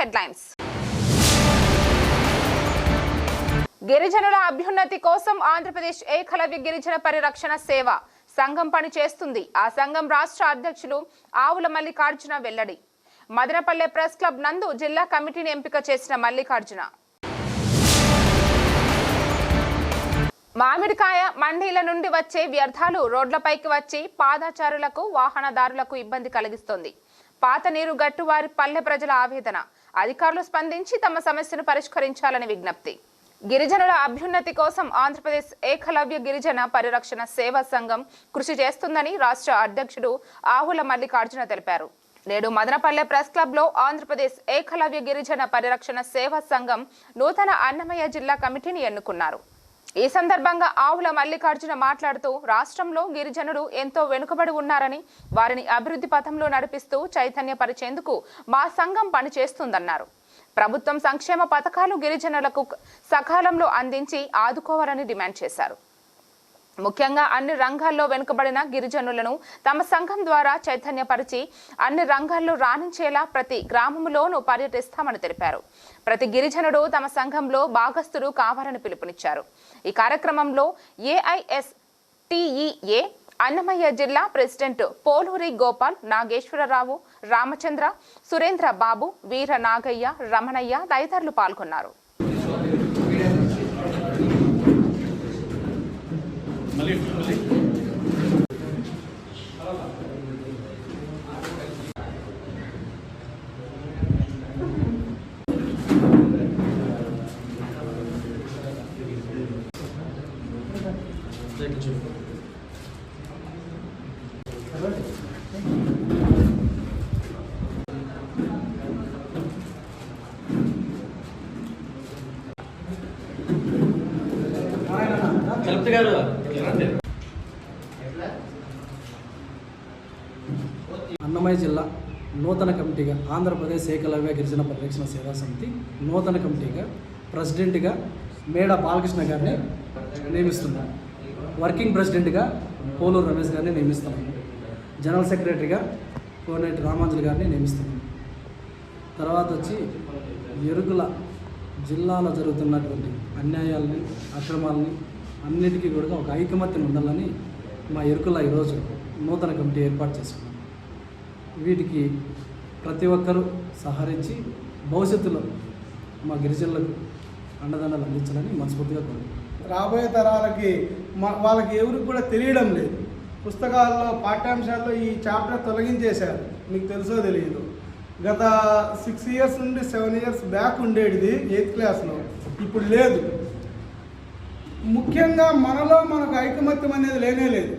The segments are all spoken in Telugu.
హెడ్లైన్స్. గిరిజనుల అభ్యున్నతి కోసం ఆంధ్రప్రదేశ్ ఏకలవ్య గిరిజన పరిరక్షణ సేవ సంఘం పని చేస్తుంది. ఆ సంఘం రాష్ట్ర అధ్యక్షులు ఆవుల మల్లికార్జున వెల్లడి. మదనపల్లె ప్రెస్ క్లబ్ నందు జిల్లా కమిటీని ఎంపిక చేసిన మల్లికార్జున. మామిడికాయ మండీల నుండి వచ్చే వ్యర్థాలు రోడ్లపైకి వచ్చి పాదాచారులకు వాహనదారులకు ఇబ్బంది కలిగిస్తోంది. పాత నీరు గట్టువారి పల్లె ప్రజల ఆవేదన. అధికారులు స్పందించి తమ సమస్యను పరిష్కరించాలని విజ్ఞప్తి. గిరిజనుల అభ్యున్నతి కోసం ఆంధ్రప్రదేశ్ ఏకలవ్య గిరిజన పరిరక్షణ సేవా సంఘం కృషి చేస్తుందని రాష్ట్ర అధ్యక్షుడు ఆహుల మల్లికార్జున తెలిపారు. నేడు మదనపల్లె ప్రెస్ క్లబ్లో ఆంధ్రప్రదేశ్ ఏకలవ్య గిరిజన పరిరక్షణ సేవా సంఘం నూతన అన్నమయ్య జిల్లా కమిటీని ఎన్నుకున్నారు. ఈ సందర్భంగా ఆవుల మల్లికార్జున మాట్లాడుతూ రాష్ట్రంలో గిరిజనులు ఎంతో వెనుకబడి ఉన్నారని వారిని అభివృద్ధి పథంలో నడిపిస్తూ చైతన్యపరిచేందుకు మా సంఘం పనిచేస్తుందన్నారు. ప్రభుత్వం సంక్షేమ పథకాలు గిరిజనులకు సకాలంలో అందించి ఆదుకోవాలని డిమాండ్ చేశారు. ముఖ్యంగా అన్ని రంగాల్లో వెనుకబడిన గిరిజనులను తమ సంఘం ద్వారా చైతన్యపరిచి అన్ని రంగాల్లో రాణించేలా ప్రతి గ్రామంలోనూ పర్యటిస్తామని తెలిపారు. ప్రతి గిరిజనుడు తమ సంఘంలో భాగస్థులు కావాలని పిలుపునిచ్చారు. ఈ కార్యక్రమంలో ఏఐఎస్ టిఈఏ అన్నమయ్య జిల్లా ప్రెసిడెంట్ పోలూరి గోపాల్ నాగేశ్వరరావు రామచంద్ర సురేంద్ర బాబు వీర నాగయ్య రమణయ్య తదితరులు పాల్గొన్నారు. కలెక్టర్ గారు. అన్నమయ్య జిల్లా నూతన కమిటీగా ఆంధ్రప్రదేశ్ ఏకలవ్య గిరిజన పరిరక్షణ సేవా సమితి నూతన కమిటీగా ప్రెసిడెంట్గా మేడ బాలకృష్ణ గారిని నియమిస్తున్నాం వర్కింగ్ ప్రెసిడెంట్గా పోలూరు రమేష్ గారిని నియమిస్తున్నాం జనరల్ సెక్రటరీగా కోనేటి రామాంజలి గారిని నియమిస్తున్నాం తర్వాత వచ్చి ఎరుకుల జిల్లాలో జరుగుతున్నటువంటి అన్యాయాలని అక్రమాలని అన్నిటికీ కూడా ఒక ఐకమత్యం ఉండాలని మా ఎరుకుల ఈరోజు నూతన కమిటీ ఏర్పాటు చేసుకున్నాం వీటికి ప్రతి ఒక్కరూ సహరించి భవిష్యత్తులో మా గిరిజనులకు అండదండలు అందించాలని మనస్ఫూర్తిగా కోరుకుంటున్నాను రాబోయే తరాలకి మా వాళ్ళకి ఎవరికి కూడా తెలియడం లేదు. పుస్తకాల్లో పాఠ్యాంశాల్లో ఈ చాప్టర్ తొలగించేశారు. మీకు తెలుసో తెలియదు. గత సిక్స్ ఇయర్స్ నుండి సెవెన్ ఇయర్స్ బ్యాక్ ఉండేది ఎయిత్ క్లాస్లో. ఇప్పుడు లేదు. ముఖ్యంగా మనలో మనకు ఐకమత్యం అనేది లేనే లేదు.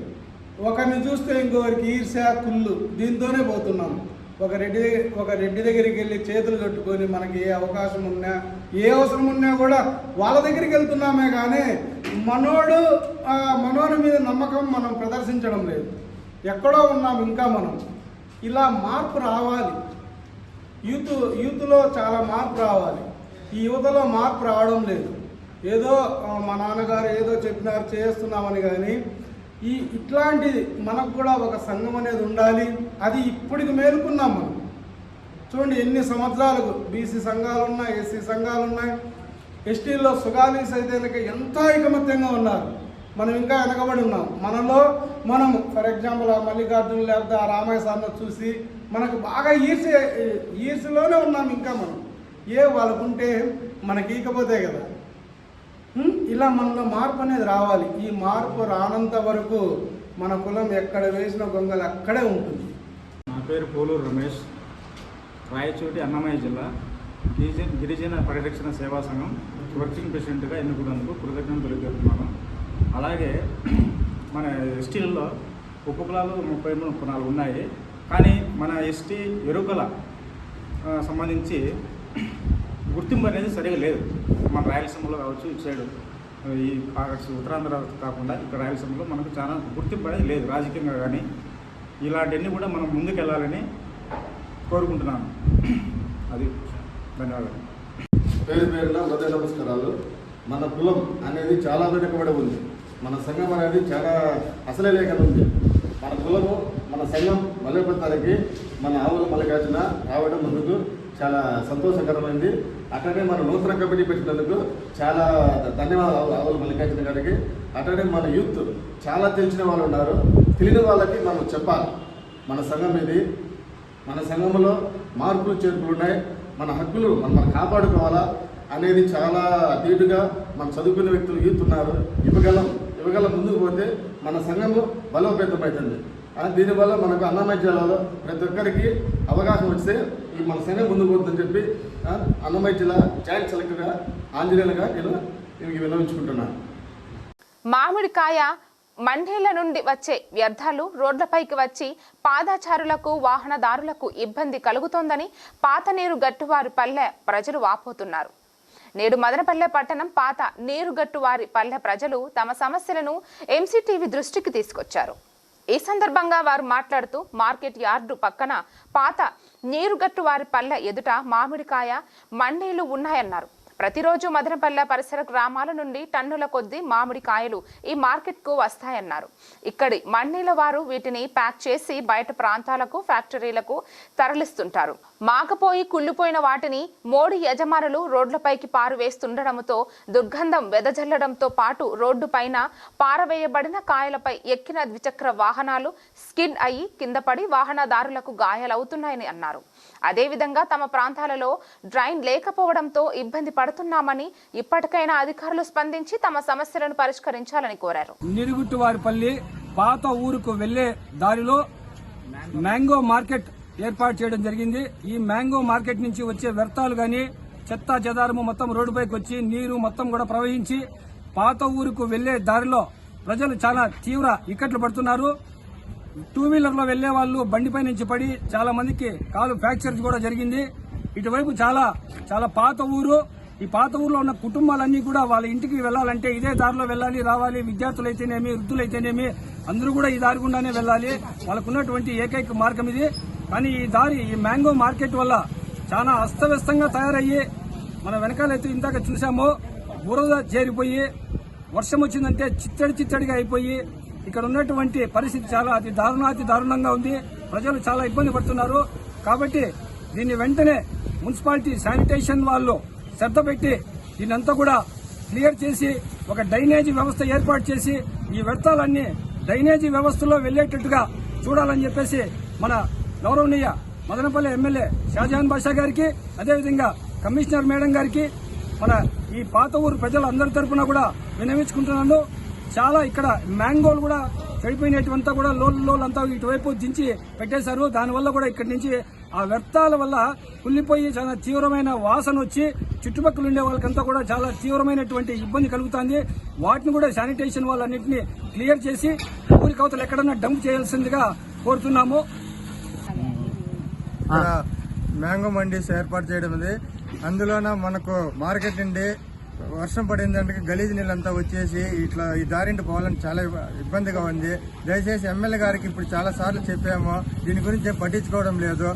ఒకరిని చూస్తే ఇంకొకరికి ఈర్ష కుళ్ళు దీంతోనే పోతున్నాం. ఒక రెడ్డి ఒక రెడ్డి దగ్గరికి వెళ్ళి చేతులు కట్టుకొని మనకి ఏ అవకాశం ఉన్నా ఏ అవసరం ఉన్నా కూడా వాళ్ళ దగ్గరికి వెళ్తున్నామే కానీ మనోడు మనోడి మనోని మీద నమ్మకం మనం ప్రదర్శించడం లేదు. ఎక్కడో ఉన్నాం ఇంకా మనం. ఇలా మార్పు రావాలి. యూత్ యూత్లో చాలా మార్పు రావాలి. ఈ యువతలో మార్పు రావడం లేదు. ఏదో మా నాన్నగారు ఏదో చెప్పినారు చేస్తున్నామని కానీ ఈ ఇట్లాంటి మనకు కూడా ఒక సంఘం అనేది ఉండాలి. అది ఇప్పటికి మేలుకున్నాం మనం. చూడండి ఎన్ని సంవత్సరాలకు బీసీ సంఘాలు ఉన్నాయి ఎస్సీ సంఘాలు ఉన్నాయి ఎస్టీల్లో సుగాలీస్ అయితే కనుక ఎంతో ఐకమత్యంగా ఉన్నారు. మనం ఇంకా వెనకబడి ఉన్నాం. మనలో మనం ఫర్ ఎగ్జాంపుల్ ఆ మల్లికార్జున లేకపోతే ఆ రామయ్య సార్ను చూసి మనకు బాగా ఈర్సి ఈర్సిలోనే ఉన్నాం ఇంకా మనం. ఏ వాళ్ళకుంటే మనకి ఈకపోతే కదా. ఇలా మనలో మార్పు అనేది రావాలి. ఈ మార్పు రానంత వరకు మన కులం ఎక్కడ వేసిన గొంగలు అక్కడే ఉంటుంది. నా పేరు పోలూరు రమేష్. రాయచోటి అన్నమయ్య జిల్లా. గిరిజన గిరిజన పరిరక్షణ సేవా సంఘం వర్కింగ్ ప్రెసిడెంట్గా ఎన్నుకున్నందుకు కృతజ్ఞతలు తెలియజేస్తున్నాను. అలాగే మన ఎస్టీలలో ఉపకులాలు ముప్పై మూడు ముప్పై నాలుగు ఉన్నాయి. కానీ మన ఎస్టీ ఎరుకల సంబంధించి గుర్తింపు అనేది సరిగా లేదు. మన రాయలసీమలో కావచ్చు ఇటు సైడ్ ఈ కాకట్స్ ఉత్తరాంధ్ర కాకుండా ఇక్కడ రాయలసీమలో మనకు చాలా గుర్తింపు అనేది లేదు రాజకీయంగా కానీ. ఇలాంటివన్నీ కూడా మనం ముందుకెళ్ళాలని కోరుకుంటున్నాను. అది ధన్యవాదాలు. పేరు పేరున హృదయ నమస్కారాలు. మన కులం అనేది చాలా వెనుకబడి ఉంది. మన సంఘం అనేది చాలా అసలే లేఖలు ఉంది. మన కులము మన సంఘం మలపడతానికి మన ఆవుల మల్లికార్జున రావడం ముందుకు చాలా సంతోషకరమైంది. అట్లనే మన నూతన కమిటీ పెట్టినందుకు చాలా ధన్యవాదాలు ఆవుల మల్లికార్జున గారికి. అట్లనే మన యూత్ చాలా తెలిసిన వాళ్ళు ఉన్నారు. తెలియని వాళ్ళకి మనం చెప్పాలి. మన సంఘం ఇది. మన సంఘంలో మార్పులు చేర్పులు ఉన్నాయి. మన హక్కులు మనం మనం కాపాడుకోవాలా అనేది చాలా ధీటుగా మన చదువుకునే వ్యక్తులు యూత్ ఉన్నారు. ఇవ్వగలం ఇవ్వగలం ముందుకు పోతే మన సంఘము బలోపేతమవుతుంది దీనివల్ల మనకు అన్నమయ్య జిల్లాలో ప్రతి ఒక్కరికి అవకాశం వస్తే ఈ మన సంఘం ముందుకు పోతుందని చెప్పి అన్నమయ్య జిల్లా జాయింట్ సెలెక్టర్గా ఆంజనేయులుగా నేను దీనికి విన్నవించుకుంటున్నాను. మామిడికాయ మండేళ్ళ నుండి వచ్చే వ్యర్థాలు రోడ్లపైకి వచ్చి పాదాచారులకు వాహనదారులకు ఇబ్బంది కలుగుతోందని పాత నీరు గట్టువారి పల్లె ప్రజలు వాపోతున్నారు. నేడు మదనపల్లె పట్టణం పాత నీరుగట్టువారి పల్లె ప్రజలు తమ సమస్యలను ఎంసీటీవీ దృష్టికి తీసుకొచ్చారు. ఈ సందర్భంగా వారు మాట్లాడుతూ మార్కెట్ యార్డు పక్కన పాత నీరుగట్టువారి పల్లె ఎదుట మామిడికాయ మండీలు ఉన్నాయన్నారు. ప్రతిరోజు మదనపల్లె పరిసర గ్రామాల నుండి టన్నుల కొద్దీ మామిడి కాయలు ఈ మార్కెట్కు వస్తాయన్నారు. ఇక్కడి మండీల వారు వీటిని ప్యాక్ చేసి బయట ప్రాంతాలకు ఫ్యాక్టరీలకు తరలిస్తుంటారు. మాకపోయి కుళ్ళిపోయిన వాటిని మోడీ యజమానులు రోడ్లపైకి పారువేస్తుండడంతో దుర్గంధం వెదజల్లడంతో పాటు రోడ్డు పైన పారవేయబడిన కాయలపై ఎక్కిన ద్విచక్ర వాహనాలు స్కిడ్ అయి కింద పడి వాహనదారులకు గాయాలవుతున్నాయని అన్నారు. అదేవిధంగా తమ ప్రాంతాలలో డ్రైన్ లేకపోవడంతో ఇబ్బంది పడుతున్నామని ఇప్పటికైనా అధికారులు స్పందించి తమ సమస్యలను పరిష్కరించాలని కోరారు. నిరుగుట్టువారిపల్లి పాత ఊరుకు వెళ్ళే దారిలో మ్యాంగో మార్కెట్ ఏర్పాటు చేయడం జరిగింది. ఈ మ్యాంగో మార్కెట్ నుంచి వచ్చే వ్యర్థాలు గాని చెత్త చెదారము మొత్తం రోడ్డుపైకి వచ్చి నీరు మొత్తం కూడా ప్రవహించి పాత ఊరుకు వెళ్ళే దారిలో ప్రజలు చాలా తీవ్ర ఇక్కట్లు పడుతున్నారు. టూ వీలర్లో వెళ్ళే వాళ్ళు బండిపై నుంచి పడి చాలా మందికి కాలు ఫ్రాక్చర్ కూడా జరిగింది. ఇటువైపు చాలా చాలా పాత ఊరు. ఈ పాత ఊర్లో ఉన్న కుటుంబాలన్నీ కూడా వాళ్ళ ఇంటికి వెళ్ళాలంటే ఇదే దారిలో వెళ్ళాలి రావాలి. విద్యార్థులైతేనేమి వృద్ధులైతేనేమి అందరూ కూడా ఈ దారి గుండానే వెళ్ళాలి. వాళ్ళకున్నటువంటి ఏకైక మార్గం ఇది. కానీ ఈ దారి ఈ మ్యాంగో మార్కెట్ వల్ల చాలా అస్తవ్యస్తంగా తయారయ్యి మన వెనకాలైతే ఇందాక చూసామో బురద చేరిపోయి వర్షం వచ్చిందంటే చిత్తడి చిత్తడిగా అయిపోయి ఇక్కడ ఉన్నటువంటి పరిస్థితి చాలా అతి దారుణాతి దారుణంగా ఉంది. ప్రజలు చాలా ఇబ్బంది పడుతున్నారు. కాబట్టి దీన్ని వెంటనే మున్సిపాలిటీ శానిటేషన్ వాళ్ళు శ్రద్ధ పెట్టి దీనంతా కూడా క్లియర్ చేసి ఒక డ్రైనేజీ వ్యవస్థ ఏర్పాటు చేసి ఈ వ్యర్థాలన్నీ డ్రైనేజీ వ్యవస్థలో వెళ్ళేటట్టుగా చూడాలని చెప్పేసి మన గౌరవనీయ మదనపల్లి ఎమ్మెల్యే షాజహాన్ బాషా గారికి అదేవిధంగా కమిషనర్ మేడం గారికి మన ఈ పాత ఊరు ప్రజలందరి తరఫున కూడా వినవించుకుంటున్నాను. చాలా ఇక్కడ మ్యాంగోలు కూడా చెడిపోయినటువంతా కూడా లోలు లోల్ అంతా ఇటువైపు దించి పెట్టేశారు. దానివల్ల కూడా ఇక్కడి నుంచి ఆ వ్యర్థాల వల్ల కుళ్ళిపోయి చాలా తీవ్రమైన వాసన వచ్చి చుట్టుపక్కల ఉండే వాళ్ళకంతా కూడా చాలా తీవ్రమైనటువంటి ఇబ్బంది కలుగుతుంది. వాటిని కూడా శానిటేషన్ వాళ్ళన్నింటినీ క్లియర్ చేసి ఊరికి కవతలు ఎక్కడన్నా డంప్ చేయాల్సిందిగా కోరుతున్నాము. మ్యాంగో మండీస్ ఏర్పాటు చేయడం ఉంది. అందులోన మనకు మార్కెట్ నుండి వర్షం పడిందంటే గలీజ్ నీళ్ళంతా వచ్చేసి ఇట్లా ఈ దారింటి పోవాలని చాలా ఇబ్బందిగా ఉంది. దయచేసి ఎమ్మెల్యే గారికి ఇప్పుడు చాలా సార్లు చెప్పాము. దీని గురించి పట్టించుకోవడం లేదు.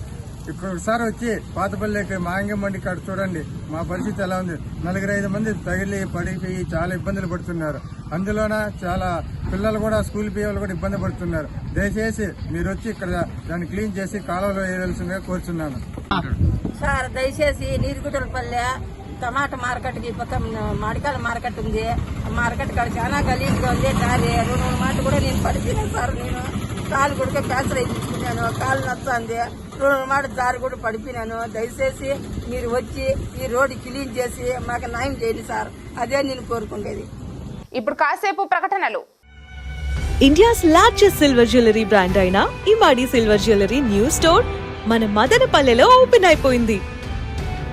ఒకసారి వచ్చి పాతపల్లికి మాంగ్యం మండి కాడ చూడండి. మా పరిస్థితి ఎలా ఉంది? నలుగురు ఐదు మంది తగిలి పడిపోయి చాలా ఇబ్బందులు పడుతున్నారు. అందులోన చాలా పిల్లలు కూడా స్కూల్ పిల్లలు కూడా ఇబ్బంది పడుతున్నారు. దయచేసి మీరు వచ్చి ఇక్కడ దాన్ని క్లీన్ చేసి కాలువలో వేయవలసిందిగా కోరుచున్నాను. సార్ దయచేసి నీరుగుట్టలపల్లె టమాటా మార్కెట్కి పక్క మాడికాయల మార్కెట్ ఉంది. ఆ మార్కెట్ కాడ చాలా గలీజ్గా ఉంది. దారి రెండు మూడు మాట కూడా నేను పడిపోయినాను సార్ నేను. కాలు కూడా ప్యాసర్ వేయించుకున్నాను కాలు నచ్చింది రెండు మూడు మాట దారి కూడా పడిపోయినాను దయచేసి మీరు వచ్చి ఈ రోడ్డు క్లీన్ చేసి మాకు న్యాయం చేయండి సార్. అదే నేను కోరుకునేది ఇప్పుడు కాసేపు ప్రకటనలు. India's largest silver jewellery brand అయిన Imadi silver jewellery new store మన మదనపల్లెలో ఓపెన్ అయిపోయింది.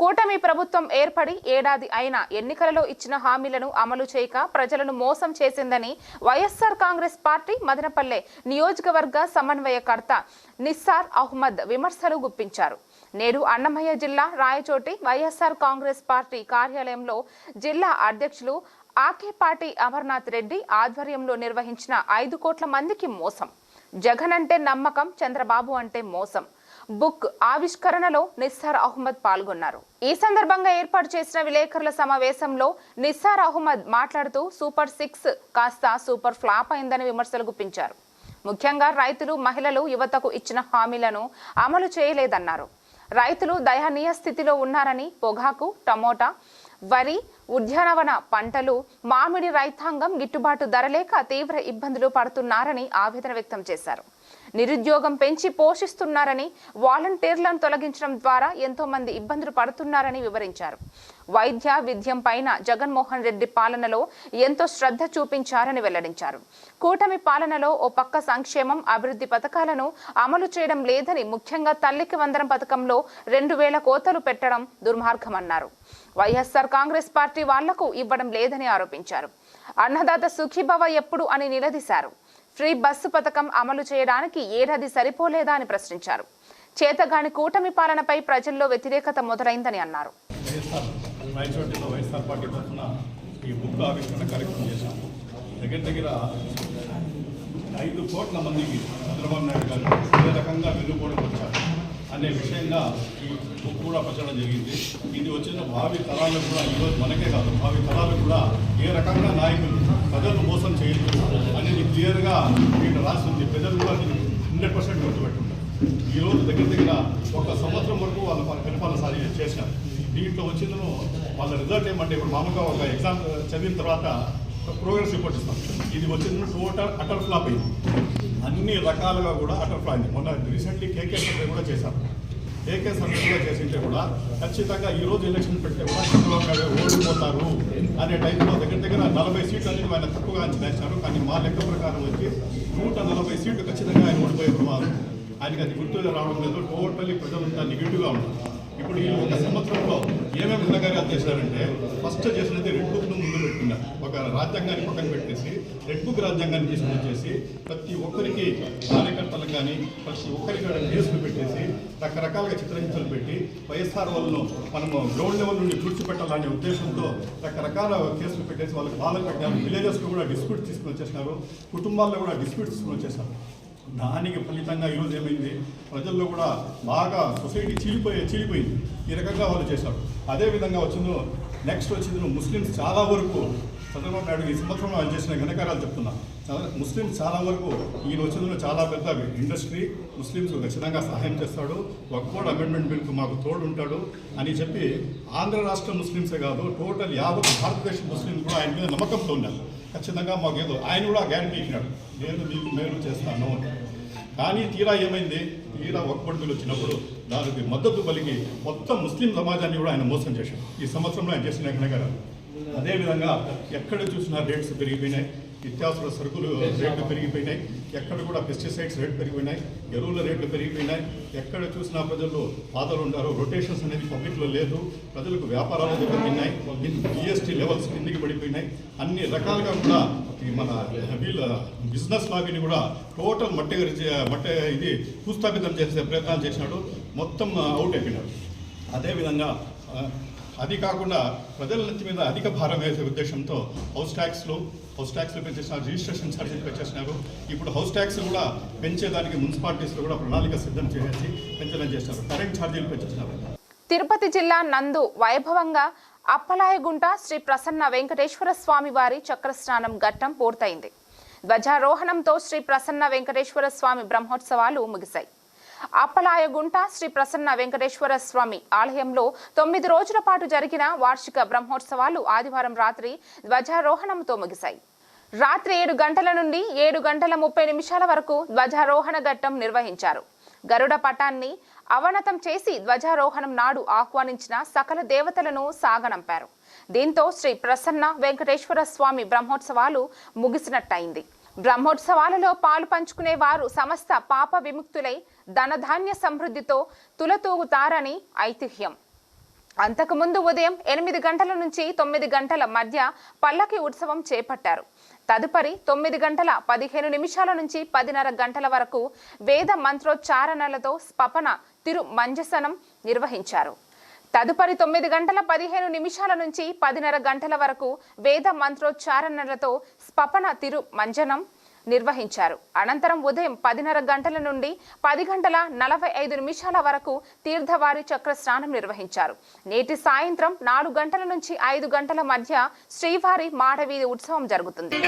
కూటమి ప్రభుత్వం ఏర్పడి ఏడాది అయినా ఎన్నికలలో ఇచ్చిన హామీలను అమలు చేయక ప్రజలను మోసం చేసిందని వైఎస్ఆర్ కాంగ్రెస్ పార్టీ మదనపల్లె నియోజకవర్గ సమన్వయకర్త నిస్సార్ అహ్మద్ విమర్శలు గుప్పించారు. నేడు అన్నమయ్య జిల్లా రాయచోటి వైఎస్ఆర్ కాంగ్రెస్ పార్టీ కార్యాలయంలో జిల్లా అధ్యక్షులు ఆకేపాటి అమర్నాథ్ రెడ్డి ఆధ్వర్యంలో నిర్వహించిన ఐదు కోట్ల మందికి మోసం. జగన్ అంటే నమ్మకం చంద్రబాబు అంటే మోసం. బుక్ ఆవిష్కరణలో నిస్సార్ అహ్మద్ పాల్గొన్నారు. ఈ సందర్భంగా ఏర్పాటు చేసిన విలేకరుల సమావేశంలో నిస్సార్ అహ్మద్ మాట్లాడుతూ సూపర్ సిక్స్ కాస్త సూపర్ ఫ్లాప్ అయిందని విమర్శలు గుప్పించారు. ముఖ్యంగా రైతులు మహిళలు యువతకు ఇచ్చిన హామీలను అమలు చేయలేదన్నారు. రైతులు దయనీయ స్థితిలో ఉన్నారని పొగాకు టమోటా వరి ఉద్యానవన పంటలు మామిడి రైతాంగం గిట్టుబాటు ధర లేక తీవ్ర ఇబ్బందులు పడుతున్నారని ఆవేదన వ్యక్తం చేశారు. నిరుద్యోగం పెంచి పోషిస్తున్నారని వాలంటీర్లను తొలగించడం ద్వారా ఎంతో మంది ఇబ్బందులు పడుతున్నారని వివరించారు. వైద్య విద్యం పైన జగన్మోహన్ రెడ్డి పాలనలో ఎంతో శ్రద్ధ చూపించారని వెల్లడించారు. కూటమి పాలనలో ఓ పక్క సంక్షేమం అభివృద్ధి పథకాలను అమలు చేయడం లేదని ముఖ్యంగా తల్లికి వందనం పథకంలో రెండు వేల కోతలు పెట్టడం దుర్మార్గమన్నారు. వైఎస్ఆర్ కాంగ్రెస్ పార్టీ వాళ్ళకు ఇవ్వడం లేదని ఆరోపించారు. అన్నదాత సుఖీభవ ఎప్పుడు అని నిలదీశారు. ఫ్రీ బస్సు పథకం అమలు చేయడానికి ఏడాది సరిపోలేదా అని ప్రశ్నించారు. చేతగాని కూటమి పాలనపై ప్రజల్లో వ్యతిరేకత మొదలైందని అన్నారు. దగ్గర దగ్గర ఐదు కోట్ల మందికి చంద్రబాబు నాయుడు గారు ఏ రకంగా వెన్నుపోవడం వచ్చారు అనే విషయంగా ఈ బుక్ కూడా ప్రచారం జరిగింది ఇది వచ్చిన భావి తరాలకు కూడా ఈరోజు మనకే కాదు భావి తరాలకు కూడా ఏ రకంగా నాయకులు ప్రజలను మోసం చేయొచ్చు అనేది క్లియర్గా వీళ్ళు రాసింది. ప్రజలు కూడా హండ్రెడ్ పర్సెంట్ గుర్తుపెట్టుకుంటారు. ఈరోజు దగ్గర దగ్గర ఒక సంవత్సరం వరకు వాళ్ళ పరిపాలన సారి చేశారు. దీంట్లో వచ్చిందను వాళ్ళ రిజల్ట్ ఏమంటే ఇప్పుడు మామూలుగా ఒక ఎగ్జామ్ చదివిన తర్వాత ప్రోగ్రెస్ రిపోర్ట్ ఇస్తాం. ఇది వచ్చిందని టోటల్ అటర్ ఫ్లాప్ అయింది. అన్ని రకాలుగా కూడా అటర్ ఫ్లాప్ అయింది. మొన్న రీసెంట్లీ కేకే సర్వే కూడా చేశారు. ఏకే సర్వే చేసింటే కూడా ఖచ్చితంగా ఈ రోజు ఎలక్షన్ పెడితే కూడా చంద్రబాబు నాయుడు ఓడిపోతారు అనే టైంలో దగ్గర దగ్గర నలభై సీట్లు అనేది ఆయన తక్కువగా అంచనా కానీ మా లెక్క ప్రకారం వచ్చి నూట నలభై సీట్లు ఖచ్చితంగా ఆయన ఓడిపోయే ప్రమాదం. ఆయనకి అది గుర్తుగా రావడం లేదు. టోటల్లీ ప్రజలంతా నెగిటివ్గా ఉన్నారు. ఇప్పుడు ఈ ఒక సంవత్సరంలో ఏమేమి ఘనకార్యాలు చేశారంటే ఫస్ట్ చేసినది రెడ్ బుక్ను ముందు పెట్టిన ఒక రాజ్యాంగాన్ని పక్కన పెట్టేసి రెడ్ బుక్ రాజ్యాంగాన్ని తీసుకుని వచ్చేసి ప్రతి ఒక్కరికి కార్యకర్తలు కానీ ప్రతి ఒక్కరికి కేసులు పెట్టేసి రకరకాలుగా చిత్రహింసలు పెట్టి వైఎస్ఆర్ వాళ్ళను మనము గ్రౌండ్ లెవెల్ నుండి తుడిచిపెట్టాలనే ఉద్దేశంతో రకరకాల కేసులు పెట్టేసి వాళ్ళకి బాధలు పెట్టారు విలేజెస్లో కూడా డిస్ప్యూట్ తీసుకుని వచ్చేసినారు కుటుంబాల్లో కూడా డిస్ప్యూట్ తీసుకుని వచ్చేసారు దానికి ఫలితంగా ఈరోజు ఏమైంది? ప్రజల్లో కూడా బాగా సొసైటీ చీలిపోయి చీలిపోయింది. ఈ రకంగా వాళ్ళు చేశారు. అదేవిధంగా వచ్చిందో నెక్స్ట్ వచ్చింది ముస్లిమ్స్ చాలా వరకు చంద్రబాబు నాయుడు ఈ సంవత్సరంలో ఆయన చేసిన ఘనకార్యాలు చెప్తున్నా. ముస్లిమ్స్ చాలా వరకు ఈయన వచ్చిందో చాలా పెద్ద ఇండస్ట్రీ ముస్లిమ్స్ ఖచ్చితంగా సహాయం చేస్తాడు. ఒక్కోడు అమెండ్మెంట్ బిల్కు మాకు తోడు ఉంటాడు అని చెప్పి ఆంధ్ర రాష్ట్ర ముస్లిమ్సే కాదు టోటల్ యాభై భారతదేశ ముస్లింలు కూడా ఆయన మీద నమ్మకంతో ఉన్నారు. ఖచ్చితంగా మాకు ఏదో ఆయన కూడా గ్యారంటీ ఇచ్చినాడు. నేను మీకు మేలు చేస్తాను కానీ తీరా ఏమైంది? తీరా ఒక్కటి వచ్చినప్పుడు దానికి మద్దతు పలికి మొత్తం ముస్లిం సమాజాన్ని కూడా ఆయన మోసం చేశాడు. ఈ సంవత్సరంలో ఆయన చేసిన ఘనకారాలు అదేవిధంగా ఎక్కడ చూసినా రేట్స్ పెరిగిపోయినాయి. నిత్యావసర సరుకులు రేట్లు పెరిగిపోయినాయి. ఎక్కడ కూడా పెస్టిసైడ్స్ రేట్లు పెరిగిపోయినాయి. ఎరువుల రేట్లు పెరిగిపోయినాయి. ఎక్కడ చూసినా ప్రజలు బాధలు ఉన్నారు. రొటేషన్స్ అనేది పబ్లిక్లో లేదు. ప్రజలకు వ్యాపారాలు దెబ్బతిన్నాయి జిఎస్టీ లెవెల్స్ కిందికి పడిపోయినాయి. అన్ని రకాలుగా కూడా మన వీళ్ళ బిజినెస్ లాబీని కూడా టోటల్ మట్టి మట్టి ఇది భూస్థాపితం చేసే ప్రయత్నాలు చేసినాడు. మొత్తం అవుట్ అయిపోయినాడు. అదేవిధంగా అది కాకుండా ప్రజల నెత్తి మీద అధిక భారం వేసే ఉద్దేశంతో హౌస్ ట్యాక్స్లు హౌస్ ట్యాక్స్లు పెంచేసినారు రిజిస్ట్రేషన్ ఛార్జీలు పెంచేసినారు ఇప్పుడు హౌస్ ట్యాక్స్ కూడా పెంచేదానికి మున్సిపాలిటీస్లో కూడా ప్రణాళిక సిద్ధం చేసి పెంచడం చేశారు కరెంట్ ఛార్జీలు పెంచేసినారు. తిరుపతి జిల్లా నందు వైభవంగా అప్పలాయగుంట శ్రీ ప్రసన్న వెంకటేశ్వర స్వామి వారి చక్రస్నానం ఘట్టం పూర్తయింది. ధ్వజారోహణంతో శ్రీ ప్రసన్న వెంకటేశ్వర స్వామి బ్రహ్మోత్సవాలు ముగిశాయి. అప్పలాయగుంట శ్రీ ప్రసన్న వెంకటేశ్వర స్వామి ఆలయంలో తొమ్మిది రోజుల పాటు జరిగిన వార్షిక బ్రహ్మోత్సవాలు ఆదివారం రాత్రి ధ్వజారోహణంతో ముగిశాయి. రాత్రి ఏడు గంటల నుండి ఏడు గంటల ముప్పై నిమిషాల వరకు ధ్వజారోహణ ఘట్టం నిర్వహించారు. గరుడ పటాన్ని అవనతం చేసి ధ్వజారోహణం నాడు ఆహ్వానించిన సకల దేవతలను సాగనంపారు. దీంతో శ్రీ ప్రసన్న వెంకటేశ్వర స్వామి బ్రహ్మోత్సవాలు ముగిసినట్టయింది. బ్రహ్మోత్సవాలలో పాలు పంచుకునే వారు సమస్త పాప విముక్తులై ధనధాన్య సమృద్ధితో తులతూగుతారని ఐతిహ్యం. అంతకుముందు ఉదయం ఎనిమిది గంటల నుంచి తొమ్మిది గంటల మధ్య పల్లకి ఉత్సవం చేపట్టారు. తదుపరి తొమ్మిది గంటల పదిహేను నిమిషాల నుంచి పదిన్నర గంటల వరకు వేద మంత్రోచ్చారణలతో స్పపన తిరు మంజసనం నిర్వహించారు. తదుపరి తొమ్మిది గంటల పదిహేను నిమిషాల నుంచి పదిన్నర గంటల వరకు వేద మంత్రోచ్చారణలతో స్పపన తిరు మంజనం నిర్వహించారు. అనంతరం ఉదయం పదిన్నర గంటల నుండి పది గంటల నలభై ఐదు నిమిషాల వరకు తీర్థవారి చక్ర స్నానం నిర్వహించారు. నేటి సాయంత్రం నాలుగు గంటల నుంచి ఐదు గంటల మధ్య శ్రీవారి మాడవీధి ఉత్సవం జరుగుతుంది.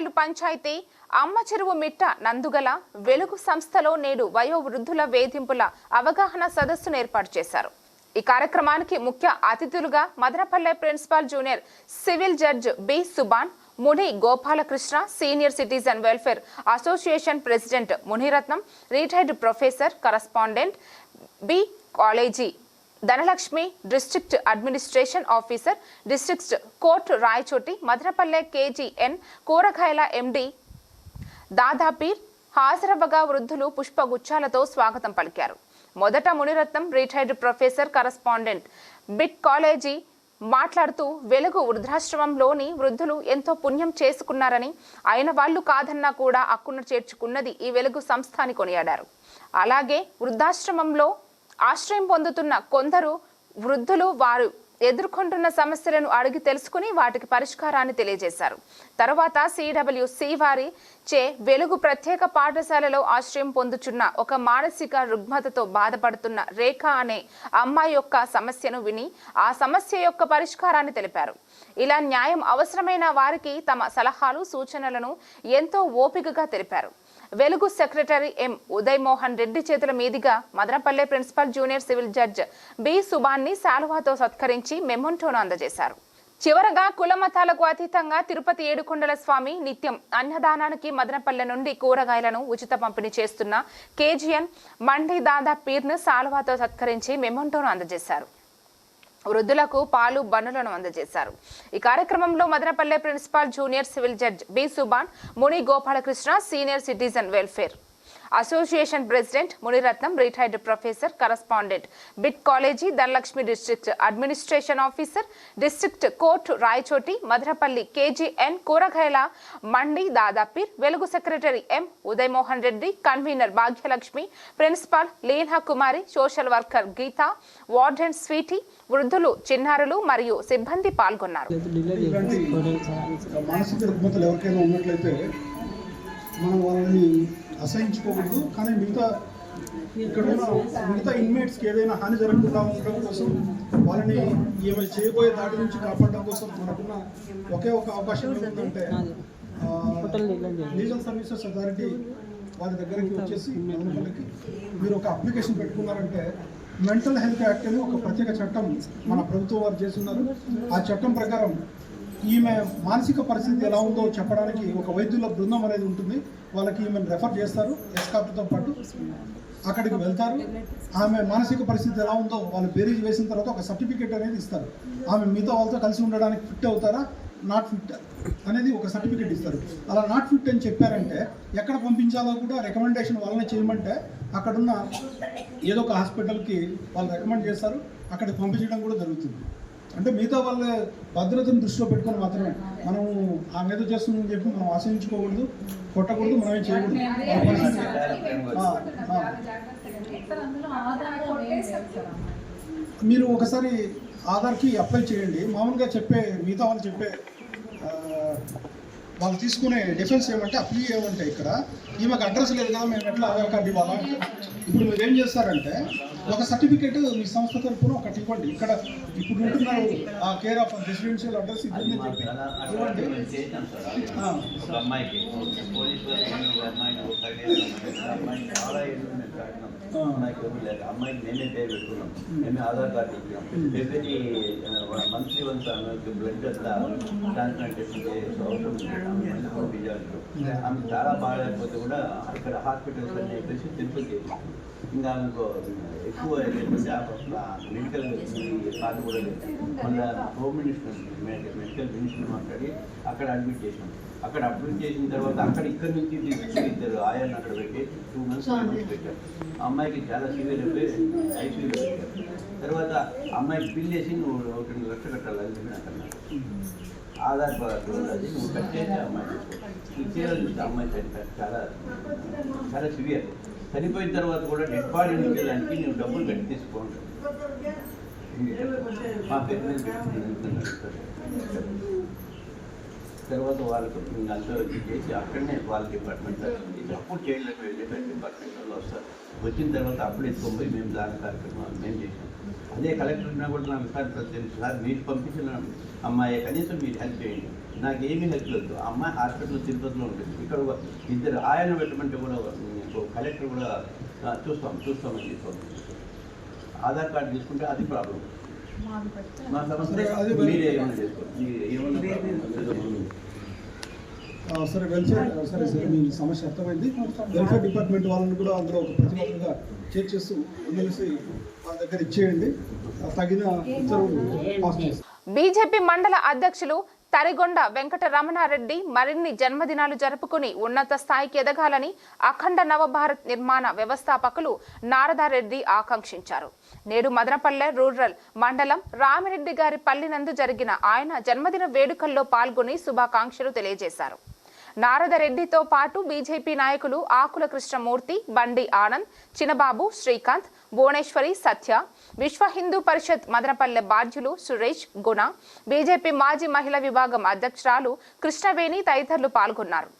కోళ్ళబైలు పంచాయతీ అమ్మ చెరువు మిట్ట నందుగల వెలుగు సంస్థలో నేడు వయోవృద్ధుల వేధింపుల అవగాహన సదస్సును ఏర్పాటు చేశారు. ఈ కార్యక్రమానికి ముఖ్య అతిథులుగా Madanapalle principal junior civil judge B Suban Muni Gopalakrishna senior citizen welfare association president Muniratnam retired professor correspondent B college Dhanalakshmi district administration officer district court Rayachoti Madanapalle KGN కూరగాయల ఎండి దాదాపీర్ హాజరవ్వగా వృద్ధులు పుష్పగుచ్చాలతో స్వాగతం పలికారు. మొదట Muniratnam retired professor correspondent BIT college మాట్లాడుతూ వెలుగు వృద్ధాశ్రమంలోని వృద్ధులు ఎంతో పుణ్యం చేసుకున్నారని అయిన వాళ్ళు కాదన్నా కూడా అక్కున చేర్చుకున్నది ఈ వెలుగు సంస్థ అని కొనియాడారు. అలాగే వృద్ధాశ్రమంలో ఆశ్రయం పొందుతున్న కొందరు వృద్ధులు వారు ఎదుర్కొంటున్న సమస్యలను అడిగి తెలుసుకుని వాటికి పరిష్కారాన్ని తెలియజేశారు. తర్వాత సిడబ్ల్యూసి వారి చే వెలుగు ప్రత్యేక పాఠశాలలో ఆశ్రయం పొందుచున్న ఒక మానసిక రుగ్మతతో బాధపడుతున్న రేఖ అనే అమ్మాయి యొక్క సమస్యను విని ఆ సమస్య యొక్క పరిష్కారాన్ని తెలిపారు. ఇలా న్యాయం అవసరమైన వారికి తమ సలహాలు సూచనలను ఎంతో ఓపికగా తెలిపారు. వెలుగు సెక్రటరీ ఎం ఉదయ్ మోహన్ రెడ్డి చేతుల మీదుగా Madanapalle principal junior civil judge B సుబాన్ని శాలువాతో సత్కరించి మెమొంటోను అందజేశారు. చివరగా కులమతాలకు అతీతంగా తిరుపతి ఏడుకొండల స్వామి నిత్యం అన్నదానానికి మదనపల్లె నుండి కూరగాయలను ఉచిత పంపిణీ చేస్తున్న కేజీఎన్ మండి దాదా పీర్ను శాలువాతో సత్కరించి మెమొంటోను అందజేశారు. వృద్ధులకు పాలు బన్నులను అందజేశారు. ఈ కార్యక్రమంలో Madanapalle principal junior civil judge B Suban Muni Gopalakrishna senior citizen welfare. Association president Muniratnam retired professor correspondent BIT college Dhanalakshmi district administration officer district court Rayachoti Madhurapalli KGN కూరగాయల మండి Dadapeer Velugu secretary M Udayamohan Reddy convener Bhagyalakshmi principal Leena Kumari social worker Geetha warden Sweety వృద్ధులు చిన్నారులు మరియు సిబ్బంది పాల్గొన్నారు. మానసిక రుగ్మతలు ఎవరికైనా ఉన్నట్లయితే మనం వాళ్ళని అసహించుకోకూడదు. కానీ మిగతా ఇక్కడ ఉన్న మిగతా ఇన్మేట్స్కి ఏదైనా హాని జరగకుండా ఉండడం కోసం వాళ్ళని ఏమైనా చేయబోయే దాటి నుంచి కాపాడడం కోసం మనకున్న ఒకే ఒక అవకాశం ఏంటంటే లీగల్ సర్వీసెస్ అథారిటీ వారి దగ్గరికి వచ్చేసి మనకి మీరు ఒక అప్లికేషన్ పెట్టుకున్నారంటే మెంటల్ హెల్త్ యాక్ట్ అని ఒక ప్రత్యేక చట్టం మన ప్రభుత్వం వారు చేస్తున్నారు. ఆ చట్టం ప్రకారం ఈమె మానసిక పరిస్థితి ఎలా ఉందో చెప్పడానికి ఒక వైద్యుల బృందం అనేది ఉంటుంది. వాళ్ళకి ఈమెను రెఫర్ చేస్తారు ఎస్కాప్ట్తో పాటు అక్కడికి వెళ్తారు. ఆమె మానసిక పరిస్థితి ఎలా ఉందో వాళ్ళు బేరీజ్ వేసిన తర్వాత ఒక సర్టిఫికేట్ అనేది ఇస్తారు. ఆమె మిగతా వాళ్ళతో కలిసి ఉండడానికి ఫిట్ అవుతారా నాట్ ఫిట్ అనేది ఒక సర్టిఫికేట్ ఇస్తారు. అలా నాట్ ఫిట్ అని చెప్పారంటే ఎక్కడ పంపించాలో కూడా రికమెండేషన్ వాళ్ళని చేయమంటే అక్కడున్న ఏదో ఒక హాస్పిటల్కి వాళ్ళు రికమెండ్ చేస్తారు. అక్కడికి పంపించడం కూడా జరుగుతుంది. అంటే మిగతా వాళ్ళ భద్రతను దృష్టిలో పెట్టుకొని మాత్రమే మనం ఆమె ఏదో చేస్తుందని చెప్పి మనం ఆశ్రయించుకోకూడదు కొట్టకూడదు మనం ఏం చేయకూడదు ఆ, ఆ. మీరు ఒకసారి ఆధార్కి అప్లై చేయండి. మామూలుగా చెప్పే మిగతా వాళ్ళు చెప్పే ఆ, వాళ్ళు తీసుకునే డిఫెన్స్ ఏమంటే అప్లీ ఏమంటే ఇక్కడ ఈమెకు అడ్రస్ లేదు కదా మేము ఎట్లా ఆధార్ కార్డు ఇవ్వాలా? ఇప్పుడు మీరు ఏం చేస్తారంటే ఒక సర్టిఫికేట్ మీ సంస్థ తరఫున ఒకటి ఇవ్వండి. ఇక్కడ ఇప్పుడు ఉంటున్నారు ఆ కేర్ ఆఫ్ రెసిడెన్షియల్ అడ్రస్ ఇవ్వండి అని ఇవ్వండి. ఆ, ఒక అమ్మాయికి పోలీస్ వాళ్ళు ఒక అమ్మాయిని ఒక కట్టేసి అమ్మాయికి చాలా ఏళ్ళు మేము కట్టినాం అమ్మాయికి ఎవరు లేరు అమ్మాయికి మేమే పేరు పెట్టుకున్నాం మేమే ఆధార్ కార్డు ఇచ్చినాం ఎవ్రీ మంత్లీ వన్స్ ఆమెకి బ్లడ్ అంతా ట్రాన్స్ప్లాంటేషన్ చేసే అవసరం ఉంది అమ్మాయిని పంపించాలి ఆమె చాలా బాగాలేకపోతే కూడా ఇక్కడ హాస్పిటల్స్ అన్ని చెప్పేసి తిరుపతి ఇంకా ఆమెకు ఎక్కువ ఏంటంటే ఆ మెడికల్ కార్డు కూడా లేదు మళ్ళీ హోమ్ మినిస్టర్ మెడికల్ మినిస్టర్ మాట్లాడి అక్కడ అడ్మిట్ చేసినాం అక్కడ అడ్మిట్ చేసిన తర్వాత అక్కడ ఇక్కడ నుంచి తీసుకుని ఇద్దరు ఆయాన్ని అక్కడ పెట్టి టూ మంత్స్ అడ్మిట్ పెట్టారు ఆ అమ్మాయికి చాలా సివియర్ అయిపోయి ఐసీయూలో పెట్టారు తర్వాత అమ్మాయికి బిల్ చేసి నువ్వు ఒక రెండు లక్షలు కట్టాలని చెప్పి నాకు అన్నారు. ఆధార్ కార్డు అది నువ్వు కట్టేసి అమ్మాయి. ఇచ్చేయాలి చూస్తే అమ్మాయి చనిపోయి చాలా చాలా సివియర్. చనిపోయిన తర్వాత కూడా డెడ్ బాడీ ఇచ్చేదానికి నువ్వు డబ్బులు కట్టి తీసుకోండి మా పేరు మీద తర్వాత వాళ్ళకు అంతా చేసి అక్కడనే వాళ్ళ డిపార్ట్మెంట్ అప్పుడు చేయలేక వెల్ఫేర్ డిపార్ట్మెంట్ వాళ్ళు వస్తారు. వచ్చిన తర్వాత అప్పుడు ఎత్తుకొని పోయి మేము దాని కార్యక్రమం మేము చేసాం అదే కలెక్టర్ ఉన్నా కూడా నాకు సార్ ప్రతి సార్ మీరు పంపించిన అమ్మాయి కనీసం మీరు హెల్ప్ చేయండి. నాకు ఏమీ హెల్ప్ లేదు. అమ్మాయి హాస్పిటల్ తిరుపతిలో ఉంటుంది. ఇక్కడ ఇద్దరు ఆయన పెట్టమంటే కూడా కలెక్టర్ కూడా చూస్తాం చూస్తామని చెప్పాం ఆధార్ కార్డు తీసుకుంటే అది ప్రాబ్లం మా సమస్య మీరే ఏమైనా చేసుకోండి సరే వెల్ఫేర్ సరే సరే మీ సమస్య అర్థమైంది. వెల్ఫేర్ డిపార్ట్మెంట్ వాళ్ళని కూడా అందులో ఒక ప్రతినిధిగా చేర్చేస్తూ తెలిసి వాళ్ళ దగ్గర ఇచ్చేయండి. తగిన ఉత్తర్వులు పాస్ చేస్తారు బీజేపీ మండల అధ్యక్షులు తరిగొండ వెంకటరమణారెడ్డి మరిన్ని జన్మదినాలు జరుపుకుని ఉన్నత స్థాయికి ఎదగాలని అఖండ నవభారత్ నిర్మాణ వ్యవస్థాపకులు నారదారెడ్డి ఆకాంక్షించారు. నేడు మదనపల్లె రూరల్ మండలం రామిరెడ్డి గారి పల్లినందు జరిగిన ఆయన జన్మదిన వేడుకల్లో పాల్గొని శుభాకాంక్షలు తెలియజేశారు. నారదరెడ్డితో పాటు బీజేపీ నాయకులు ఆకుల కృష్ణమూర్తి బండి ఆనంద్ చినబాబు శ్రీకాంత్ భువనేశ్వరి సత్య విశ్వ హిందూ పరిషత్ మదనపల్లె బాధ్యులు సురేష్ గుణ బీజేపీ మాజీ మహిళా విభాగం అధ్యక్షురాలు కృష్ణవేణి తదితరులు పాల్గొన్నారు.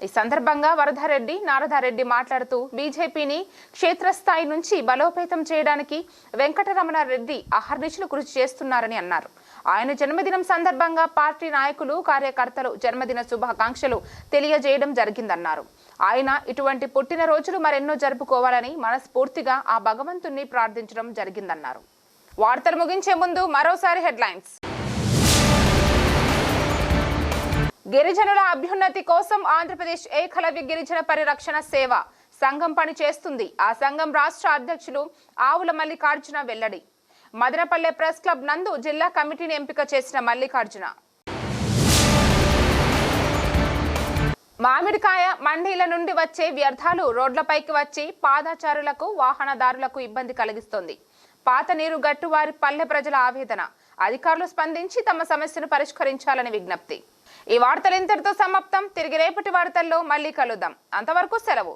ఈ సందర్భంగా వరదారెడ్డి నారదారెడ్డి మాట్లాడుతూ బీజేపీని క్షేత్రస్థాయి నుంచి బలోపేతం చేయడానికి వెంకటరమణ రెడ్డి అహర్నిశలు కృషి చేస్తున్నారని అన్నారు. ఆయన జన్మదినం సందర్భంగా పార్టీ నాయకులు కార్యకర్తలు జన్మదిన శుభాకాంక్షలు తెలియజేయడం జరిగిందన్నారు. ఆయన ఇటువంటి పుట్టినరోజులు మరెన్నో జరుపుకోవాలని మనస్ఫూర్తిగా ఆ భగవంతుణ్ణి ప్రార్థించడం జరిగిందన్నారు. వార్తలు ముగించే ముందు మరోసారి హెడ్లైన్స్. గిరిజనుల అభ్యున్నతి కోసం ఆంధ్రప్రదేశ్ ఏకలవ్య గిరిజన పరిరక్షణ సేవ సంఘం పని చేస్తుంది ఆ సంఘం రాష్ట్ర అధ్యక్షులు ఆవుల మల్లికార్జున వెల్లడి. మదనపల్లె ప్రెస్ క్లబ్ నందు జిల్లా కమిటీని ఎంపిక చేసిన మల్లికార్జున. మామిడికాయ మండీల నుండి వచ్చే వ్యర్థాలు రోడ్లపైకి వచ్చి పాదాచారులకు వాహనదారులకు ఇబ్బంది కలిగిస్తోంది. పాత నీరు గట్టువారి పల్లె ప్రజల ఆవేదన. అధికారులు స్పందించి తమ సమస్యను పరిష్కరించాలని విజ్ఞప్తి. ఈ వార్తలు ఇంతటితో సమాప్తం. తిరిగి రేపటి వార్తల్లో మళ్ళీ కలుద్దాం. అంతవరకు సెలవు.